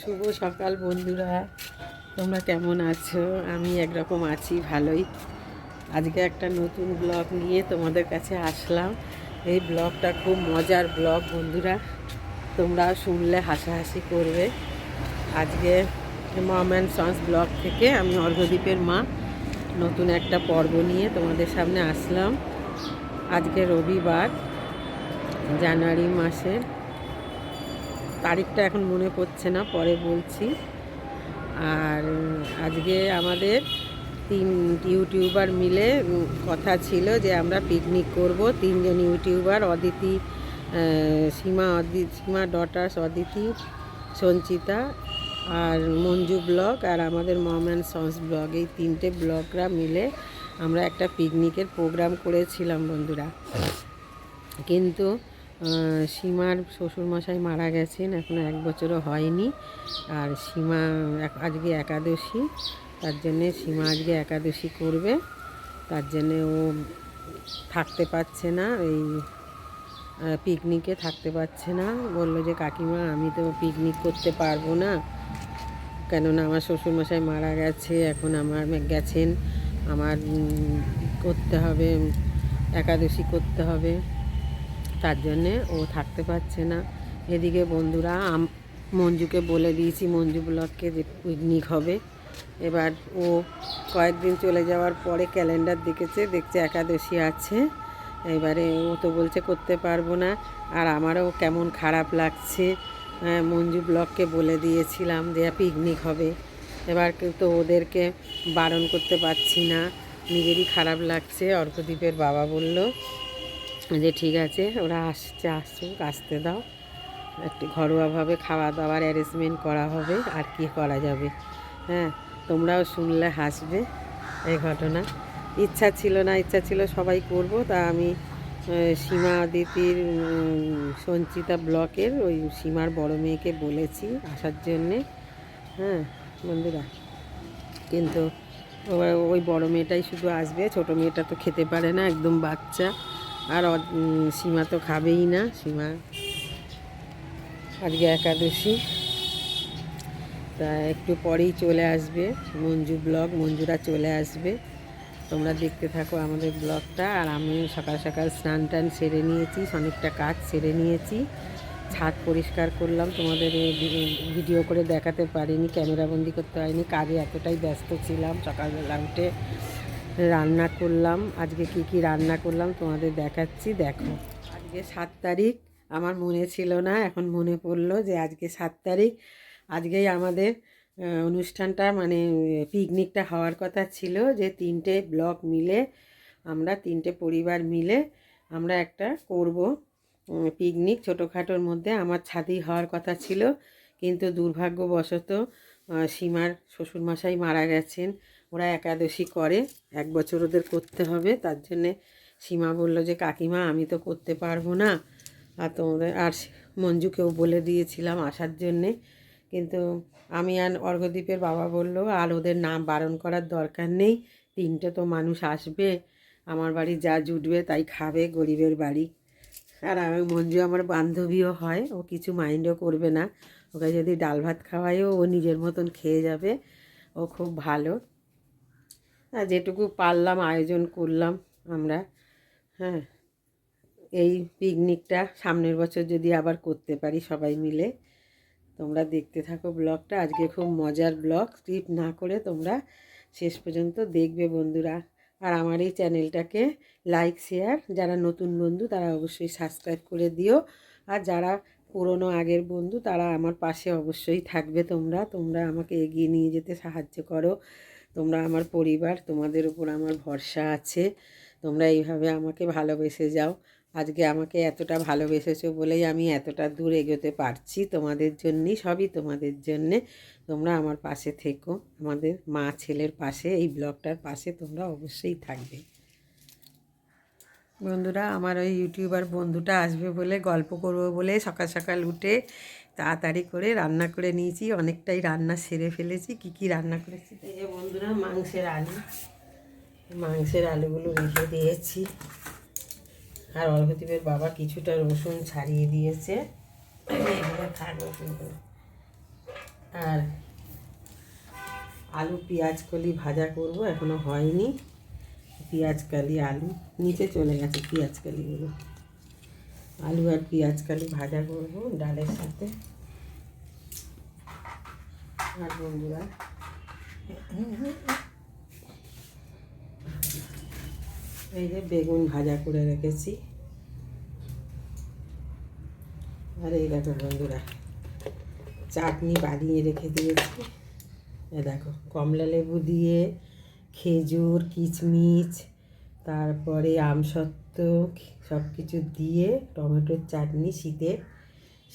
শুভ সকাল বন্ধুরা। তোমরা কেমন আছো? আমি একরকম আছি, ভালোই। আজকে একটা নতুন ব্লগ নিয়ে তোমাদের কাছে আসলাম। এই ব্লগটা খুব মজার ব্লগ বন্ধুরা। তোমরা শুনলে হাসাহাসি করবে। আজকে মম অ্যান্ড সন্স ব্লগ থেকে আমি অর্ঘদ্বীপের মা নতুন একটা পর্ব নিয়ে তোমাদের সামনে আসলাম। আজকে রবিবার, জানুয়ারি মাসের তারিখটা এখন মনে পড়ছে না, পরে বলছি। আর আজকে আমাদের তিন ইউটিউবার মিলে কথা ছিল যে আমরা পিকনিক করব। তিনজন ইউটিউবার, অদিতি সীমা অদি, সীমা ডটার্স অদিতি, সঞ্চিতা আর মঞ্জু ব্লগ আর আমাদের মম অ্যান্ড সন্স ব্লগ। এই তিনটে ব্লগরা মিলে আমরা একটা পিকনিকের প্রোগ্রাম করেছিলাম বন্ধুরা। কিন্তু সীমার শ্বশুরমশাই মারা গেছেন, এখনও এক বছরও হয়নি। আর সীমা আজকে একাদশী, তার জন্যে সীমা আজকে একাদশী করবে। তার জন্যে ও থাকতে পারছে না, এই পিকনিকে থাকতে পারছে না। বলল যে, কাকিমা, আমি তো পিকনিক করতে পারব না, কেননা আমার শ্বশুরমশাই মারা গেছে, এখন আমার গেছেন। আমার করতে হবে, একাদশী করতে হবে। তার জন্যে ও থাকতে পারছে না। এদিকে বন্ধুরা আম- মঞ্জুকে বলে দিয়েছি মঞ্জু ব্লককে যে পিকনিক হবে। এবার ও কয়েকদিন চলে যাওয়ার পরে ক্যালেন্ডার দেখেছে দেখছে একাদশী আছে। এবারে ও তো বলছে করতে পারব না। আর আমারও কেমন খারাপ লাগছে। হ্যাঁ, মঞ্জু ব্লককে বলে দিয়েছিলাম যে পিকনিক হবে। এবার কিন্তু ওদেরকে বারণ করতে পারছি না। নিজেরই খারাপ লাগছে অর্কদ্বীপের বাবা বলল যে ঠিক আছে, ওরা আসছে, আসুক, আসতে দাও। একটু ঘরোয়াভাবে খাওয়া দাওয়ার অ্যারেঞ্জমেন্ট করা হবে, আর কি করা যাবে? হ্যাঁ তোমরাও শুনলে হাসবে এই ঘটনা। ইচ্ছা ছিল না, ইচ্ছা ছিল সবাই করব, তা আমি সীমা দিতির সঞ্চিতা ব্লকের, ওই সীমার বড় মেয়েকে বলেছি আসার জন্যে। হ্যাঁ বন্ধুরা, কিন্তু ওই বড় মেয়েটাই শুধু আসবে, ছোট মেয়েটা তো খেতে পারে না, একদম বাচ্চা। আর সীমা তো খাবেই না, সীমা আজকে একাদশী। তা একটু পরেই চলে আসবে মঞ্জু ব্লগ, মঞ্জুরা চলে আসবে। তোমরা দেখতে থাকো আমাদের ব্লগটা, আর আমি সকাল সকাল স্নান টান সেরে নিয়েছি, অনেকটা কাজ সেরে নিয়েছি। ছাদ পরিষ্কার করলাম, তোমাদের ভিডিও করে দেখাতে পারিনি, ক্যামেরাবন্দি করতে হয়নি কাজে এতটাই ব্যস্ত ছিলাম সকালবেলা উঠে। রান্না করলাম। আজকে কি কি রান্না করলাম তোমাদের দেখাচ্ছি, দেখো। আজকে সাত তারিখ, আমার মনে ছিল না, এখন মনে পড়ল যে আজকে সাত তারিখ। আজকেই আমাদের অনুষ্ঠানটা মানে পিকনিকটা হওয়ার কথা ছিল যে তিনটে ব্লক মিলে, আমরা তিনটে পরিবার মিলে আমরা একটা করব পিকনিক। ছোটোখাটোর মধ্যে আমার ছাদেই হওয়ার কথা ছিল, কিন্তু দুর্ভাগ্যবশত সীমার শ্বশুরমশাই মারা গেছেন। ওরা একাদশী করে, এক বছর ওদের করতে হবে। তার জন্যে সীমা বলল যে, কাকিমা, আমি তো করতে পারব না। আর তোমাদের, আর মঞ্জুকেও বলে দিয়েছিলাম আসার জন্যে। কিন্তু আমি আর অর্ঘদ্বীপের বাবা বলল, আর ওদের নাম বারণ করার দরকার নেই। তিনটে তো মানুষ আসবে। আমার বাড়ি যা জুটবে তাই খাবে গরিবের বাড়ি। আর আমি, মঞ্জু আমার বান্ধবীও হয়, ও কিছু মাইন্ডও করবে না। ওকে যদি ডাল ভাত খাওয়াইও ও নিজের মতন খেয়ে যাবে, ও খুব ভালো। যেটুকু পারলাম, আয়োজন করলাম আমরা হ্যাঁ। এই পিকনিকটা সামনের বছর যদি আবার করতে পারি সবাই মিলে, তোমরা দেখতে থাকো ব্লগটা। আজকে খুব মজার ব্লগ, স্কিপ না করে তোমরা শেষ পর্যন্ত দেখবে বন্ধুরা। আর আমার এই চ্যানেলটাকে লাইক, শেয়ার, যারা নতুন বন্ধু তারা অবশ্যই সাবস্ক্রাইব করে দিও। আর যারা পুরনো আগের বন্ধু তারা আমার পাশে অবশ্যই থাকবে তোমরা। তোমরা আমাকে এগিয়ে নিয়ে যেতে সাহায্য করো। তোমরা আমার পরিবার, তোমাদের উপর আমার ভরসা আছে। তোমরা এইভাবে আমাকে ভালোবেসে যাও। আজকে আমাকে এতটা ভালোবেসেছো বলেই আমি এতটা দূর এগোতে পারছি তোমাদের জন্যই সবই তোমাদের জন্যে। তোমরা আমার পাশে থেকো, আমাদের মা ছেলের পাশে, এই ব্লগটার পাশে তোমরা অবশ্যই থাকবে। বন্ধুরা, আমার ওই ইউটিউবার বন্ধুটা আসবে বলে, গল্প করব বলে সকাল সকাল উঠে তাড়াতাড়ি করে রান্না করে নিয়েছি, অনেকটাই রান্না সেরে ফেলেছি। কি কি রান্না করেছি? এই যে বন্ধুরা, মাংসের আলু। মাংসের আলুগুলো রেখে দিয়েছি। আর অর্ঘদীপের বাবা কিছুটা রসুন ছাড়িয়ে দিয়েছে। এগুলো আর আলু পেঁয়াজ কলি ভাজা করব, এখনও হয়নি। পেঁয়াজ কালি আলু, নিচে চলে গেছে পেঁয়াজ কালিগুলো। আলু আর পেঁয়াজ কালি ভাজা করব ডালের সাথে। আর বন্ধুরা, এই যে বেগুন ভাজা করে রেখেছি। আর এই দেখো বন্ধুরা, চাটনি বানিয়ে রেখে দিয়েছি। এ দেখো, কমলা লেবু দিয়ে খেজুর, কিচমিচ, তারপরে আমসত্ত্ব সব কিছু দিয়ে টমেটোর চাটনি শীতে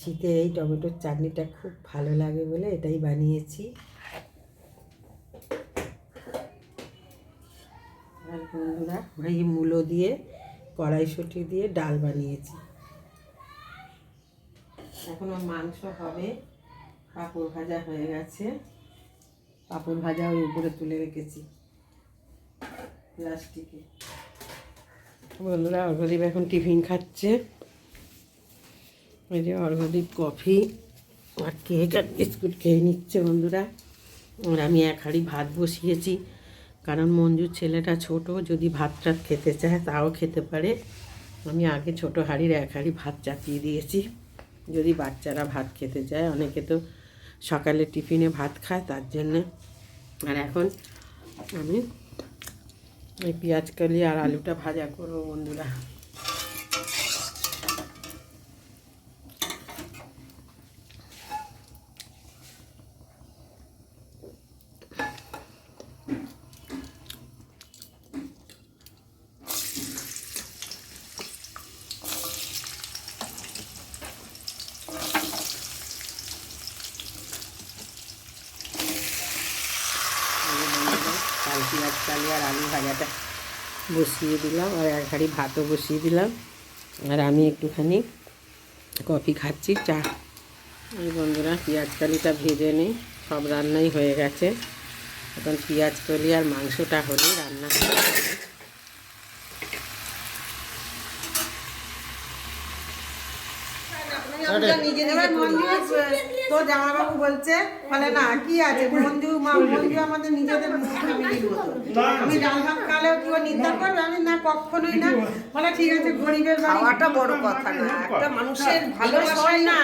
শীতে এই টমেটোর চাটনিটা খুব ভালো লাগে বলে এটাই বানিয়েছি। আর বন্ধুরা এই মূলো দিয়ে, কড়াইশুঁটি দিয়ে ডাল বানিয়েছি। এখনও মাংস হবে, পাঁপড় ভাজা হয়ে গেছে। পাঁপড় ভাজা ওই উপরে তুলে রেখেছি, প্লাস্টিকে। বন্ধুরা অর্ঘদীপ এখন টিফিন খাচ্ছে। ওই যে অর্ঘদীপ কফি আর কেক আর বিস্কুট খেয়ে নিচ্ছে বন্ধুরা। আর আমি এক হাঁড়ি ভাত বসিয়েছি, কারণ মঞ্জুর ছেলেটা ছোট, যদি ভাত টাত খেতে চায় তাও খেতে পারে। আমি আগে ছোট হাঁড়ির এক হাঁড়ি ভাত চাপিয়ে দিয়েছি। যদি বাচ্চারা ভাত খেতে চায়, অনেকে তো সকালে টিফিনে ভাত খায় তার জন্যে। আর এখন আমি এই পেঁয়াজ কালি আর আলুটা ভাজা করব বন্ধুরা কাল পেঁয়াজ আর আলু ভাজাটা বসিয়ে দিলাম আর এক হাঁড়ি ভাতও বসিয়ে দিলাম। আর আমি একটুখানি কফি খাচ্ছি, চা। এই বন্ধুরা, পেঁয়াজ কালিটা ভেজে নিই। সব রান্নাই হয়ে গেছে। এখন পেঁয়াজ কলি আর মাংসটা হলেই রান্না হয়ে যাবে। এবার মঞ্জু তো জামাইবাবু বলছে বলে না কি আছে? মঞ্জু মা মঞ্জু আমাদের নিজেদের ফ্যামিলির মতো আমি ডাল ভাত খালেও কি নিন্দা করবে? আমি না কখনোই না। বলে ঠিক আছে গরিবের বাড়ি বড় কথা না। একটা মানুষের না না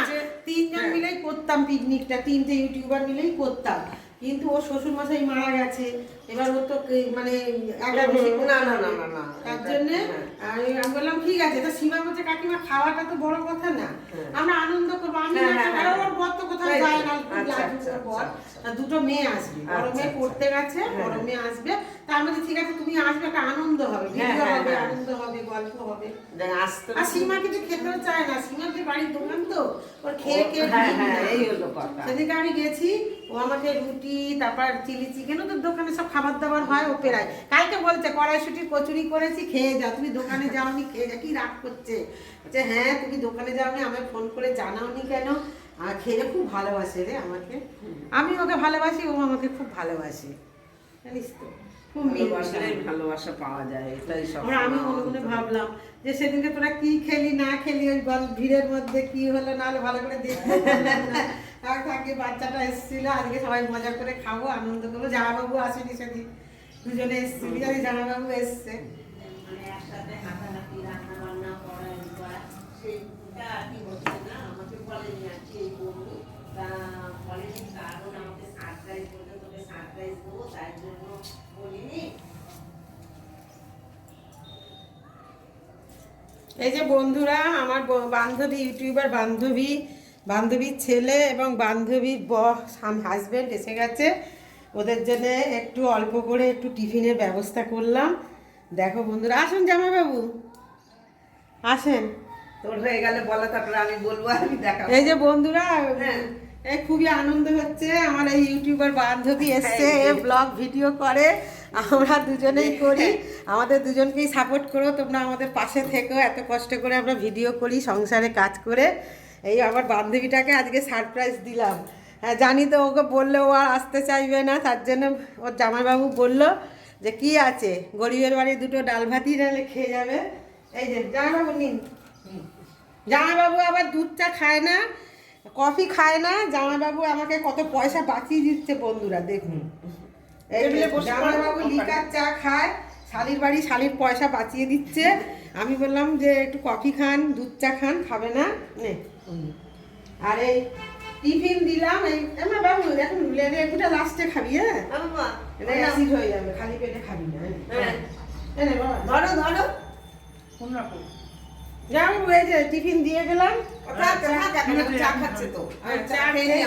তিনজন মিলেই করতাম পিকনিকটা তিনটে ইউটিউবার মিলেই করতাম। কিন্তু ও শ্বশুর মশাই মারা গেছে। এবার ও তো মানে না, না, না, না, না। তার জন্য আমি আমি বললাম ঠিক আছে তা সীমা বলছে কাকিমা খাওয়াটা তো বড় কথা না। আমরা আনন্দ করব। আমি হ্যাঁ, হ্যাঁ, হ্যাঁ। ওর বর তো কোথাও যায় না আচ্ছা, আচ্ছা, আচ্ছা, দুটো মেয়ে আসবে বড় মেয়ে। পড়তে গেছে বড় মেয়ে আসবে। তার মধ্যে ঠিক আছে তুমি আসবে একটা আনন্দ হবে হ্যাঁ, ভিডিও হ্যাঁ, হবে হ্যাঁ। আনন্দ হবে গল্প হবে। আর সীমা কিছু খেতেও চায় না। সীমার যে বাড়ির দোকান তো ওর খেয়ে খেয়ে হ্যাঁ, হ্যাঁ। সেদিকে আমি গেছি ও আমাকে রুটি তারপর চিলি চিকেন ওদের দোকানে সব খাবার দাবার হয় ও পেরায়। কালকে বলছে কড়াইশুটির কচুরি করেছি খেয়ে যাও। তুমি দোকানে যাওনি খেয়ে যা কি রাগ করছে? বলছে হ্যাঁ তুমি দোকানে যাওনি আমায় ফোন করে জানাওনি কেন? আর খেয়ে খুব ভালোবাসে রে আমাকে। আমি ওকে ভালোবাসি ও আমাকে খুব ভালোবাসে। জানিস তো খুব ভালোবাসা পাওয়া যায় এটাই সব। আমরা আমি মনে ভাবলাম যে সেদিনকে তোরা কি খেলি না খেলি ওই ভিড়ের মধ্যে কি হলো না হলো ভালো করে দেখতে আর থাকি বাচ্চাটা এসেছিল আজকে সবাই মজা করে খাব আনন্দ করব। জামাবাবু আসেনি সেদিন দুজনে এসছে জানি জামাবাবু এসছে। এই যে বন্ধুরা আমার বান্ধবী ইউটিউবার বান্ধবী বান্ধবীর ছেলে এবং বান্ধবীর বস হাজব্যান্ড এসে গেছে। ওদের জন্য একটু অল্প করে একটু টিফিনের ব্যবস্থা করলাম। দেখো বন্ধুরা আসুন জামাইবাবু। আসেন। তোর হয়ে গেলে বলো তারপরে আমি বলব আমি দেখাবো। এই যে বন্ধুরা হ্যাঁ। এই খুবই আনন্দ হচ্ছে। আমার এই ইউটিউবার বান্ধবী এসছে হ্যাঁ, ব্লগ ভিডিও করে। আমরা দুজনেই করি। আমাদের দুজনকেই সাপোর্ট করো। তোমরা আমাদের পাশে থেকো। এত কষ্ট করে আমরা ভিডিও করি সংসারে কাজ করে। এই আমার বান্ধবীটাকে আজকে সারপ্রাইজ দিলাম। হ্যাঁ জানি তো ওকে বললে ও আর আসতে চাইবে না তার জন্য ওর জামাইবাবু বলল যে কি আছে? গরিবের বাড়ি দুটো ডাল ভাতই নাহলে খেয়ে যাবে। এই যে জামাইবাবু নিন জামাইবাবু আবার দুধ চা খায় না কফি খায় না জামাইবাবু আমাকে কত পয়সা বাঁচিয়ে দিচ্ছে বন্ধুরা দেখুন। জামাইবাবু লিকার চা খায় শালির বাড়ি শালির পয়সা বাঁচিয়ে দিচ্ছে। আমি বললাম যে একটু কফি খান দুধ চা খান খাবে না? নে। আর এই টিফিন দিলাম এই এমা বাবু এখন লেগুটা লাস্টে খাবি হ্যাঁ? এটা অ্যাসিড হয়ে যাবে খালি পেটে খাবি না হ্যাঁ। নে বাবা ধরো ধরো। কোন রকম যাও এই যে টিফিন দিয়ে গেলাম। থাক, থাক, চা খাচ্ছে তো। হ্যাঁ, চা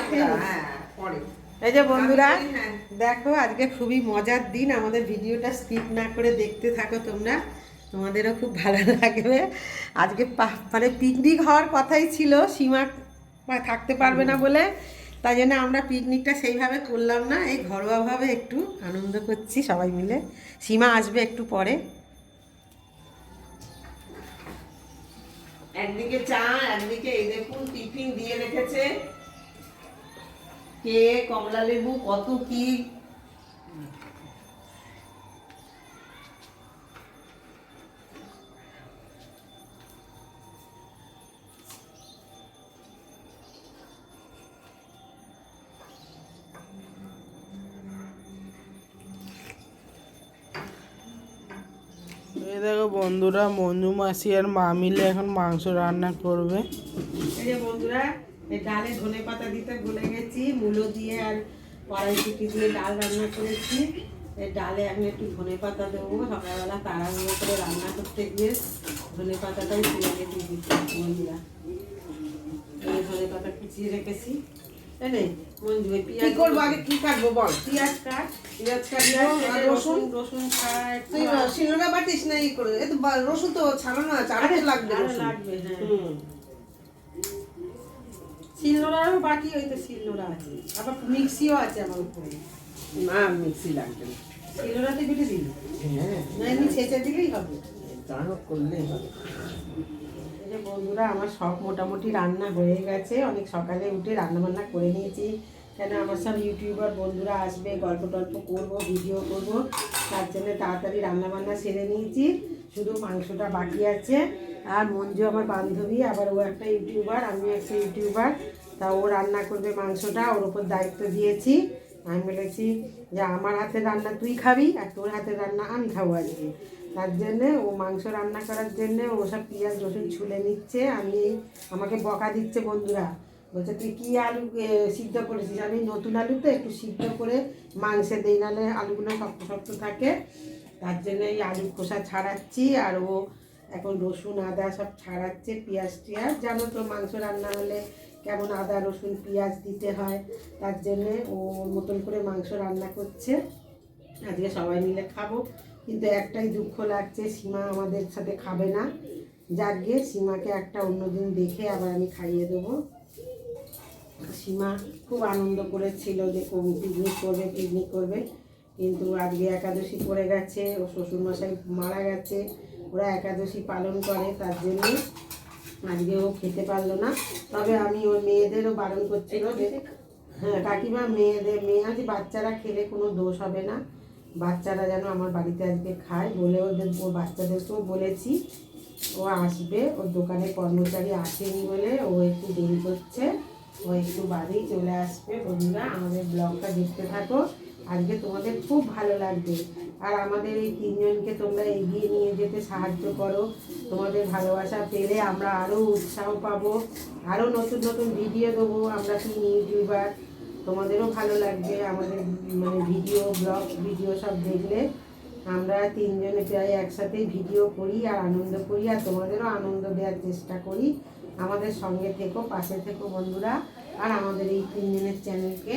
আমরা। হ্যাঁ, পরে। এই যে বন্ধুরা হ্যাঁ। দেখো আজকে খুবই মজার দিন আমাদের ভিডিওটা স্কিপ না করে দেখতে থাকো তোমরা। তোমাদেরও খুব ভালো লাগবে। আজকে মানে পিকনিক হওয়ার কথাই ছিল, সীমা থাকতে পারবে না বলে। তাই জন্য আমরা পিকনিকটা সেইভাবে করলাম না, এই ঘরোয়াভাবে একটু আনন্দ করছি সবাই মিলে। সীমা আসবে একটু পরে। একদিকে চা, একদিকে এই দেখুন টিফিন দিয়ে রেখেছে। কেক কমলা লেবু কত কি দেখো বন্ধুরা মঞ্জু মাসি আর মা মিলে এখন মাংস রান্না করবে। এই যে বন্ধুরা এই ডালে ধনে পাতা দিতে ভুলে গেছি মূলো দিয়ে আর কড়াইশুটি দিয়ে ডাল রান্না করেছি। এই ডালে আমি একটু ধনে পাতা দেবো সকালবেলা তাড়াহুড়ো করে রান্না করতে গিয়ে ধনে পাতাটাই রেখে দিচ্ছি বন্ধুরা। এই ধনে পাতা কুচিয়ে রেখেছি। তাই নে, মঞ্জু পেঁয়াজ করব আগে কি কাটবো বল? পেঁয়াজ কাট। রসুন? রসুন তুই শিলনোড়া বাটিস না ই করে? এ তো রসুন তো ছাড়ানো আছে আরও লাগবে লাগবে হ্যাঁ। ওই তো শিলনোড়া আছে। আবার মিক্সিও আছে আমার উপরে। না মিক্সি লাগবে না। শিলনোড়াতে বেটে দিই হ্যাঁ। না এমনি ছেঁচে দিলেই হবে। করলেই হবে। বন্ধুরা আমার সব মোটামুটি রান্না হয়ে গেছে। অনেক সকালে উঠে রান্না বান্না করে নিয়েছি। কেন আমার সব ইউটিউবার, বন্ধুরা আসবে গল্প টল্প করব, ভিডিও করব। তার জন্য তাড়াতাড়ি রান্নাবান্না সেরে নিয়েছি। শুধু মাংসটা বাকি আছে। আর মঞ্জু আমার বান্ধবী, আবার ও একটা ইউটিউবার আমি একটা ইউটিউবার। তা ও রান্না করবে মাংসটা, ওর ওপর দায়িত্ব দিয়েছি। আমি বলেছি যে আমার হাতের রান্না তুই খাবি আর তোর হাতের রান্না আমি খাব আজকে। তার জন্যে ও মাংস রান্না করার জন্যে ও সব পেঁয়াজ, রসুন ছুলে নিচ্ছে। আমি, আমাকে বকা দিচ্ছে বন্ধুরা। বলছে, তুই কী আলু সিদ্ধ করেছিস? আমি, নতুন আলু তো একটু সিদ্ধ করে মাংসে দিই, নাহলে আলুগুলো শক্ত শক্ত থাকে। তার জন্য এই আলু খোসা ছাড়াচ্ছি, আর ও এখন রসুন, আদা সব ছাড়াচ্ছে, পেঁয়াজ টিয়াজ। জানো তো, মাংস রান্না হলে কেমন আদা, রসুন, পেঁয়াজ দিতে হয়। তার জন্যে ও ওর মতন করে মাংস রান্না করছে। আজকে সবাই মিলে খাব। কিন্তু একটাই দুঃখ লাগছে, সীমা আমাদের সাথে খাবে না। যাক গিয়ে সীমাকে একটা অন্যদিন দেখে আবার আমি খাইয়ে দেবো। সীমা খুব আনন্দ করেছিল যে পিকনিক করবে পিকনিক করবে। কিন্তু আজকে একাদশী পড়ে গেছে ও শ্বশুরমশাই মারা গেছে ওরা একাদশী পালন করে তার জন্য। আজকে ও খেতে পারল না। তবে আমি ওর মেয়েদেরও বারণ করছিল যে হ্যাঁ কাকিমা মেয়েদের মেয়ে আজ বাচ্চারা খেলে কোনো দোষ হবে না। বাচ্চারা যেন আমার বাড়িতে আজকে খায় বলে ওদের ওর বাচ্চাদেরকেও বলেছি। ও আসবে ওর দোকানে কর্মচারী আসেনি বলে ও একটু দেরি করছে। ও একটু বাদেই চলে আসবে। বন্ধুরা, আমাদের ব্লগটা দেখতে থাকো। আজকে তোমাদের খুব ভালো লাগবে। আর আমাদের এই তিনজনকে তোমরা এগিয়ে নিয়ে যেতে সাহায্য করো। তোমাদের ভালোবাসা পেলে আমরা আরও উৎসাহ পাবো। আরও নতুন নতুন ভিডিও দেবো আমরা তিন ইউটিউবার তোমাদেরও ভালো লাগবে আমাদের মানে ভিডিও ব্লগ ভিডিও সব দেখলে। আমরা তিনজনে প্রায় একসাথেই ভিডিও করি আর আনন্দ করি আর তোমাদেরও আনন্দ দেওয়ার চেষ্টা করি। আমাদের সঙ্গে থেকো, পাশে থেকো বন্ধুরা। আর আমাদের এই তিনজনের চ্যানেলকে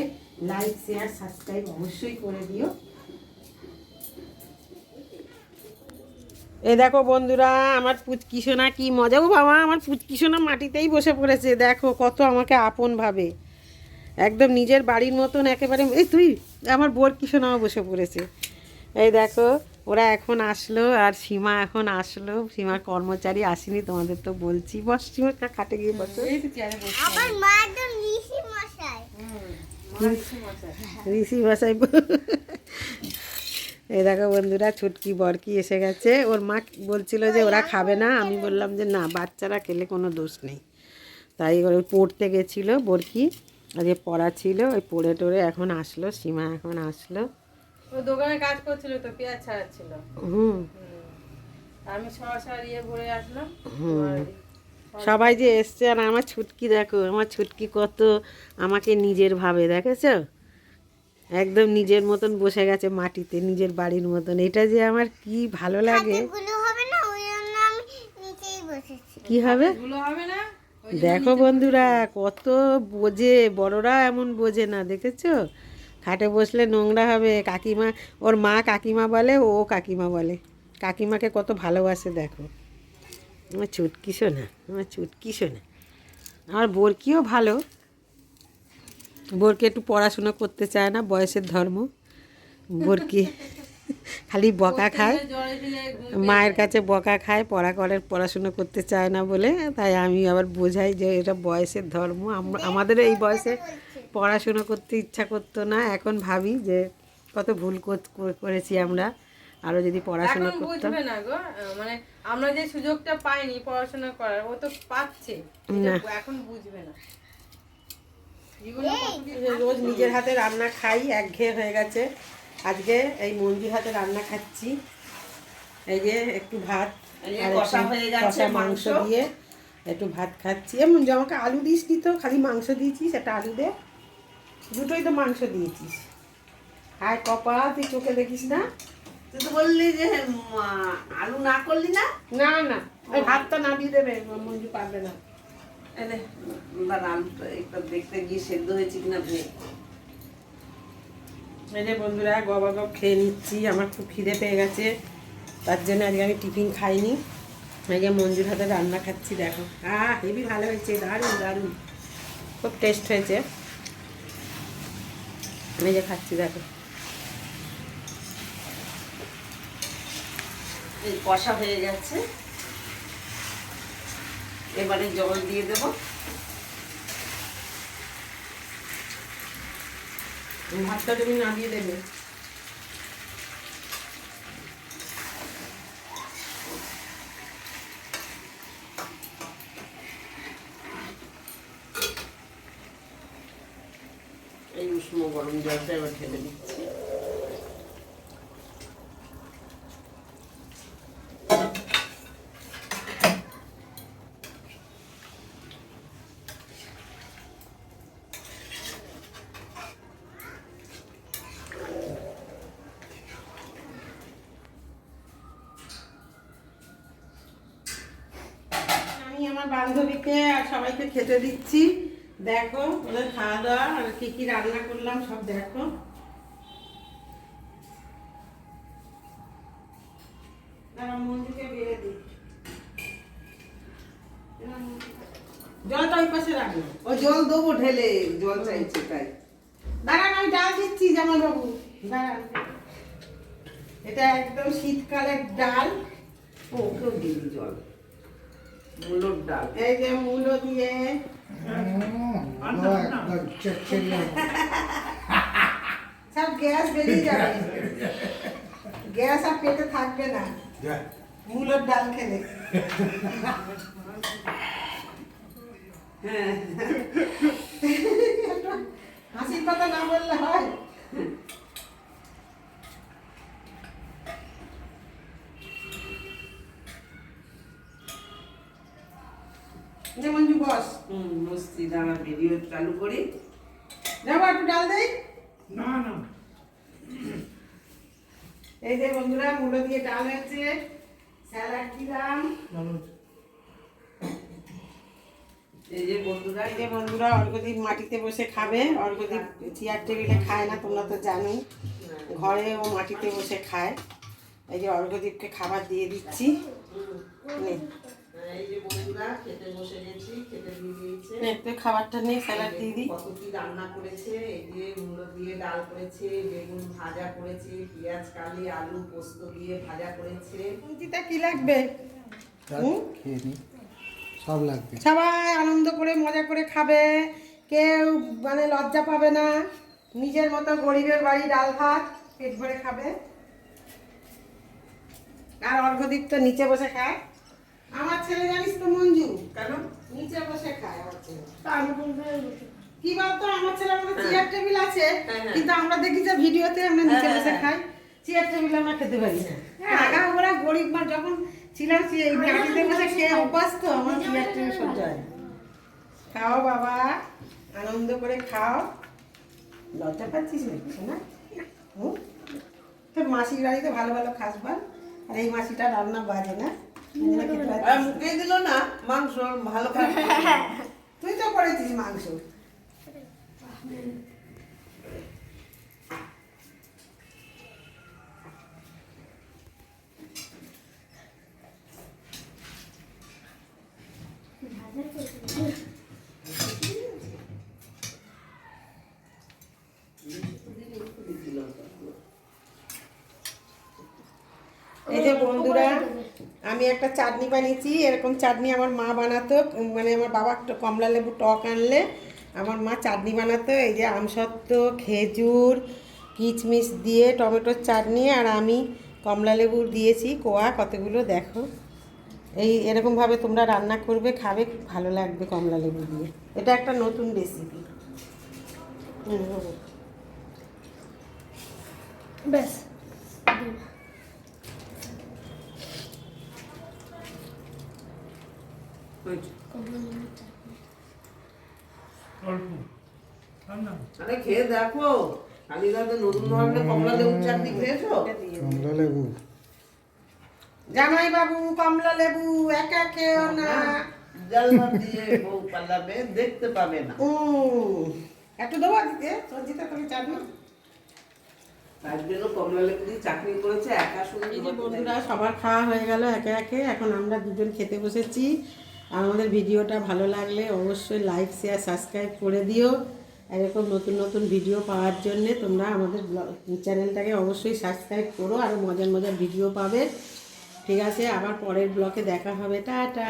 লাইক শেয়ার সাবস্ক্রাইব অবশ্যই করে দিও। এ দেখো বন্ধুরা, আমার পুচকি সোনা কি মজা। ও বাবা, আমার পুচকি সোনা মাটিতেই বসে পড়েছে। দেখো কত আমাকে আপন ভাবে। একদম নিজের বাড়ির মতন একেবারে। এই তুই, আমার বোর কি সোনাও বসে পড়েছে। এই দেখো ওরা এখন আসলো আর সীমা এখন আসলো। সীমার কর্মচারী আসেনি তোমাদের তো বলছি। বস সীমা কা- খাটে গিয়ে বসো। আমার মা একদম ঋষি মশাই। ঋষি ভাষায় এই দেখো বন্ধুরা ছুটকি বরকি এসে গেছে। ওর মা বলছিল যে ওরা খাবে না। আমি বললাম যে না বাচ্চারা খেলে কোনো দোষ নেই। তাই ওই পড়তে গেছিল বরকি। আজকে পড়া ছিল ওই পড়ে টড়ে এখন আসলো। সীমা এখন আসলো। ও দোকানে কাজ করছিল তো পেঁয়াজ ছাড়াচ্ছিল। হুম। আমি শসা ইয়ে ভরে আসলাম। হুম। সবাই যে এসছে আর আমার ছুটকি দেখো আমার ছুটকি কত আমাকে নিজের ভাবে দেখেছ? একদম নিজের মতন বসে গেছে মাটিতে নিজের বাড়ির মতন। এটা যে আমার কি ভালো লাগে। গুলো হবে না ওই জন্য আমি নিচেই বসেছি। কি হবে? গুলো হবে না? দেখো বন্ধুরা কত বোঝে বড়রা এমন বোঝে না দেখেছ? খাটে বসলে নোংরা হবে কাকিমা ওর মা কাকিমা বলে ও কাকিমা বলে। কাকিমাকে কত ভালোবাসে দেখো। আমার চুটকি শোনা আমার চুটকি শোনা। আমার বরকিও ভালো। বোরকে একটু পড়াশুনো করতে চায় না বয়সের ধর্ম। বোরকি খালি বকা খায়। মায়ের কাছে বকা খায় পড়া করে পড়াশুনো করতে চায় না বলে। তাই আমি আবার বোঝাই যে এটা বয়সের ধর্ম। আম- আমাদেরও এই বয়সে পড়াশুনো করতে ইচ্ছা করতো না। এখন ভাবি যে কত ভুল কর- করেছি আমরা। আরও যদি পড়াশোনা করতাম। বুঝবে না গো। মানে আমরা যে সুযোগটা পাইনি পড়াশোনা করার ও তো পাচ্ছে। এটা এখন বুঝবে না। রোজ নিজের হাতে রান্না খাই একঘেয়ে হয়ে গেছে। আজকে এই মঞ্জুর হাতে রান্না খাচ্ছি। এই যে একটু ভাত আর কষা হয়ে গেছে মাংস। দিয়ে একটু ভাত খাচ্ছি। এমন যে আমাকে আলু দিস নি তো খালি মাংস দিয়েছিস একটা আলু দে। দুটোই তো মাংস দিয়েছিস। আর কপা তুই চোখে দেখিস না? তুই তো বললি যে আলু না করলি না? না না ওই ভাতটা না দিয়ে দেবে মঞ্জু পারবে না। এনে দাঁড়া আলুটা একটু দেখতে গিয়ে সেদ্ধ হয়েছে কিনা ভেবে এই যে বন্ধুরা গবা গব খেয়ে নিচ্ছি আমার খুব খিদে পেয়ে গেছে। তার জন্য আজকে আমি টিফিন খাইনি। এই যে মঞ্জুর হাতে রান্না খাচ্ছি দেখো। আহ হেবি ভালো হয়েছে দারুণ দারুণ। খুব টেস্ট হয়েছে। যে খাচ্ছি দেখো। কষা হয়ে যাচ্ছে এবারে জল দিয়ে দেব। ভাতটা তুমি নামিয়ে দেবে এই উষ্ণ গরম জলটা এবার ঢেলে দিচ্ছি। আমি আমার বান্ধবীকে আর সবাইকে খেতে দিচ্ছি। দেখো ওদের খাওয়া দাওয়া আর কি কি রান্না করলাম সব দেখো। দাঁড়াও, মঞ্জুকে বেড়ে দিই। জলটা ওই পাশে রাখো। ও জল দেবো ঢেলে জল চাইছে তাই। দাঁড়ান আমি ডাল দিচ্ছি জামাল বাবু দাঁড়ান। এটা একদম শীতকালের ডাল। ও ওকেও দিবি জল। মুলোর ডাল। এই যে মূলো দিয়ে সব গ্যাস বেরিয়ে যাবে গ্যাস আর পেটে থাকবে না মূলোর ডাল খেলে হাসির কথা না বললে হয় মস্তি দাঁড়া ভিডিও চালু করি। যাব একটু ডাল দেই। না না। এই যে বন্ধুরা মুলো দিয়ে ডাল হয়েছে স্যালাড দিলাম। এই যে বন্ধুরা এই যে বন্ধুরা অর্ঘদীপ মাটিতে বসে খাবে। অর্ঘদীপ চেয়ার টেবিলে খায় না তোমরা তো জানোই। ঘরে ও মাটিতে বসে খায়। এই যে অর্ঘদীপকে খাবার দিয়ে দিচ্ছি। খেতে বসে গেছি খেতে দিয়ে দিয়েছে। তুই খাবারটা নিয়ে স্যালাড দিয়ে দিই। কত কি রান্না করেছে এই যে মূলো দিয়ে ডাল করেছে বেগুন ভাজা করেছে পেঁয়াজ কালি আলু পোস্ত দিয়ে ভাজা করেছে। রুটিটা কি লাগবে? খেয়ে নি সব লাগবে। সবাই আনন্দ করে মজা করে খাবে। কেউ মানে লজ্জা পাবে না। নিজের মতো গরিবের বাড়ি ডাল ভাত পেট ভরে খাবে। আর অর্ঘদীপ তো নিচে বসে খায়। আমার ছেলে জানিস তো মঞ্জু। কেন? নিচে বসে খায় আমার ছেলে। কি বলতো? আমার ছেলে আমাদের চেয়ার টেবিল আছে হ্যাঁ, হ্যাঁ। কিন্তু আমরা দেখি যে ভিডিওতে আমরা নিচে হ্যাঁ, বসে হ্যাঁ। খাই। চেয়ার টেবিল আমরা খেতে পারি। না আগা ওরা গরিব মা যখন ছিলাম সে এই মাটিতে বসে খেয়ে অভ্যাস তো আমার চেয়ার টেবিল সহ্য হয় খাও বাবা আনন্দ করে খাও। লজ্জা পাচ্ছিস নাকি না? তোর মাসির বাড়িতে ভালো ভালো খাস আর এই মাসিটা রান্না বাজে না। মুখে দিল না? মাংস ভালো তুই তো করেছিস মাংস। এই যে বন্ধুরা আমি একটা চাটনি বানিয়েছি, এরকম চাটনি আমার মা বানাতো মানে আমার বাবা কমলা লেবু টক আনলে, আমার মা চাটনি বানাতো, এই যে আমসত্ত্ব, খেজুর, কিচমিচ দিয়ে টমেটোর চাটনি, আর আমি কমলা লেবু দিয়েছি, কোয়া কতগুলো দেখো। এই এরকমভাবে তোমরা রান্না করবে, খাবে খুব ভালো লাগবে কমলা লেবু দিয়ে। এটা একটা নতুন রেসিপি ব্যাস। আরে খেয়ে দেখো কালীঘাটে নতুন ধরনের কমলা লেবু চাটনি খেয়েছো? কমলা লেবু। জামাই বাবু কমলা লেবু একা খেও না। দিয়ে বউ পাল্লাবে দেখতে পাবে না। উম, একটু দেবো দিতে সবজিতে তুমি চাটনি তার জন্য কমলা লেবু দিয়ে চাটনি করেছে একা বন্ধুরা সবার খাওয়া হয়ে গেল একে একে। এখন আমরা দুজন খেতে বসেছি। আমাদের ভিডিওটা ভালো লাগলে অবশ্যই লাইক শেয়ার সাবস্ক্রাইব করে দিও। এরকম নতুন নতুন ভিডিও পাওয়ার জন্যে তোমরা আমাদের চ্যানেলটাকে অবশ্যই সাবস্ক্রাইব করো আরও মজার মজার ভিডিও পাবে। ঠিক আছে, আবার পরের ব্লকে দেখা হবে। টাটা!